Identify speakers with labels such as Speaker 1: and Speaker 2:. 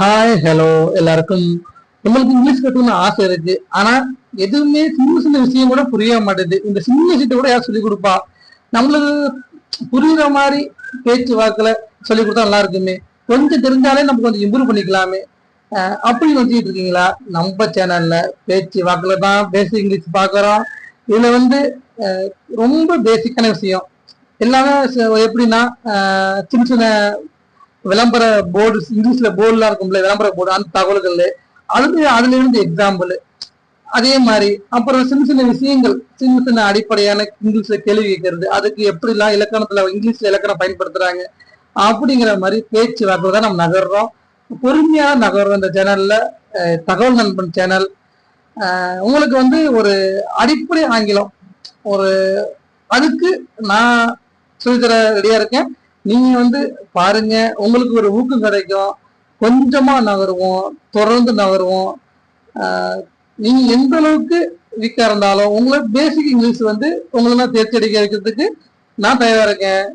Speaker 1: Hi hello எல்லாருக்கும். நம்மளுக்கு English கற்றுக்கணும்னு ஆசை இருக்கு. ஆனா எதுவுமே சின்ன சின்ன விஷயம் கூட புரிய மாட்டேது இந்த சின்ன விஷயத்தை கூட யார் சொல்லி கொடுப்பா? நம்மளுக்கு புரியுற மாதிரி பேச்சு வாக்கில் சொல்லி கொடுத்தா நல்லா இருக்குமே. கொஞ்சம் தெரிஞ்சாலே நம்ம கொஞ்சம் இம்ப்ரூவ் பண்ணிக்கலாமே. அப்படின்னு அப்படி இருக்கீங்களா? நம்ம சேனல்ல பேச்சு வாக்கில் தான் பேசிக் இங்கிலீஷ் பார்க்குறோம் இதுல வந்து ரொம்ப பேசிக்கான விஷயம். எல்லாமே எப்படின்னா சின்ன சின்ன விளம்பர போர்டு இங்கிலீஷ்ல போர்டுலாம் இருக்கும்ல விளம்பர போர்டு அந்த தகவல்கள் அது அதுல இருந்து எக்ஸாம்பிள் அதே மாதிரி அப்புறம் சின்ன சின்ன விஷயங்கள் சின்ன சின்ன அடிப்படையான இங்கிலீஷ்ல கேள்வி கேட்கறது அதுக்கு எப்படிலாம் இலக்கணத்துல இங்கிலீஷ்ல இலக்கணம் பயன்படுத்துறாங்க அப்படிங்கிற மாதிரி பேச்சு வாக்குல தான் நம்ம நகர்றோம். பொறுமையாக நகர்றோம் இந்த சேனல்ல தகவல் நண்பன் சேனல் உங்களுக்கு வந்து ஒரு அடிப்படை ஆங்கிலம் ஒரு அதுக்கு நான் சொல்லித்தர ரெடியா இருக்கேன். நீங்க வந்து பாருங்க உங்களுக்கு ஒரு ஊக்கம் கிடைக்கும். கொஞ்சமா நகருவோம் தொடர்ந்து நகருவோம். நீங்க எந்த அளவுக்கு வீக்கா இருந்தாலும் உங்களை பேசிக் இங்கிலீஷ் வந்து உங்களை நான் தேர்ச்சி அடிக்க வைக்கிறதுக்கு நான் தயாரா இருக்கேன்.